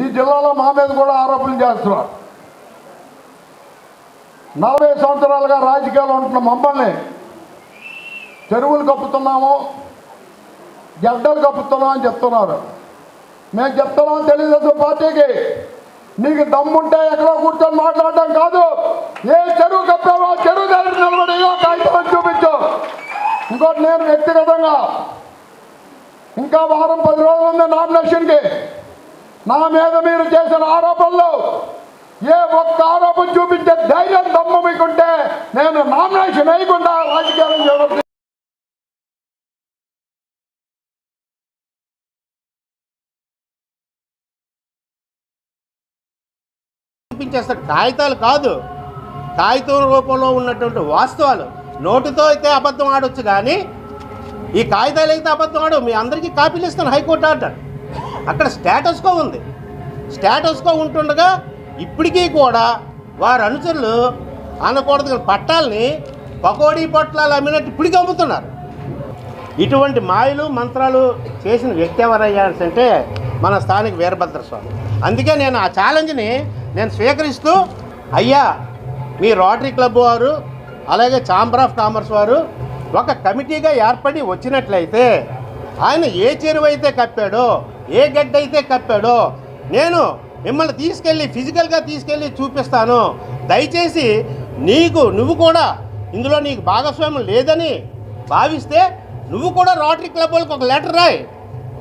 ఈ జిల్లాలో మా మీద కూడా ఆరోపణలు చేస్తున్నారు. నలభై సంవత్సరాలుగా రాజకీయాలు ఉంటున్న మమ్మల్ని చెరువులు కప్పుతున్నాము గడ్డలు కప్పుతున్నాం అని చెప్తున్నారు. మేము చెప్తున్నాం తెలుగుదేశం పార్టీకి నీకు దమ్ముంటే ఎక్కడో కూర్చొని మాట్లాడడం కాదు. ఏ చెరువు కప్పావో చెరువు దగ్గర నిలబడి ఇగో కాగితం చూపించు. ఇంకోటి నేను వ్యక్తిగతంగా ఇంకా వారం పది రోజులు ఉంది నామినేషన్కి. నా మీద మీరు చేసిన ఆరోపణలు ఏ ఒక్క ఆరోపణ చూపించే ధైర్యం దమ్ము మీకుంటే నేను నామినేషన్ వేయకుండా రాజకీయాలు చేయడం చూపించేస్తే కాగితాలు కాదు. కాగితం రూపంలో ఉన్నటువంటి వాస్తవాలు. నోటుతో అయితే అబద్ధం ఆడొచ్చు కానీ ఈ కాగితాలు అయితే అబద్ధం ఆడు మీ అందరికీ కాపీలు ఇస్తాను హైకోర్టు ఆర్డర్. అక్కడ స్టేటస్కో ఉంది. స్టేటస్కో ఉంటుండగా ఇప్పటికీ కూడా వారి అనుచరులు అనకూడదు పట్టాలని పకోడీ పొట్లాలు అమ్మినట్టు ఇప్పటికీ అమ్ముతున్నారు. ఇటువంటి మాయలు మంత్రాలు చేసిన వ్యక్తి ఎవరయ్యారంటే మన స్థానిక వీరభద్ర స్వామి. అందుకే నేను ఆ ఛాలెంజ్ని నేను స్వీకరిస్తూ అయ్యా మీ రోటరీ క్లబ్ వారు అలాగే ఛాంబర్ ఆఫ్ కామర్స్ వారు ఒక కమిటీగా ఏర్పడి వచ్చినట్లయితే ఆయన ఏ చెరువు అయితే కప్పాడో ఏ గడ్డ అయితే కప్పాడో నేను మిమ్మల్ని తీసుకెళ్ళి ఫిజికల్గా తీసుకెళ్ళి చూపిస్తాను. దయచేసి నీకు నువ్వు కూడా ఇందులో నీకు భాగస్వామ్యం లేదని భావిస్తే నువ్వు కూడా రోటరీ క్లబ్ వాళ్ళకి ఒక లెటర్ రాయి.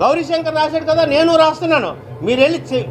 గౌరీశంకర్ రాశాడు కదా నేను రాస్తున్నాను. మీరు వెళ్ళి చె-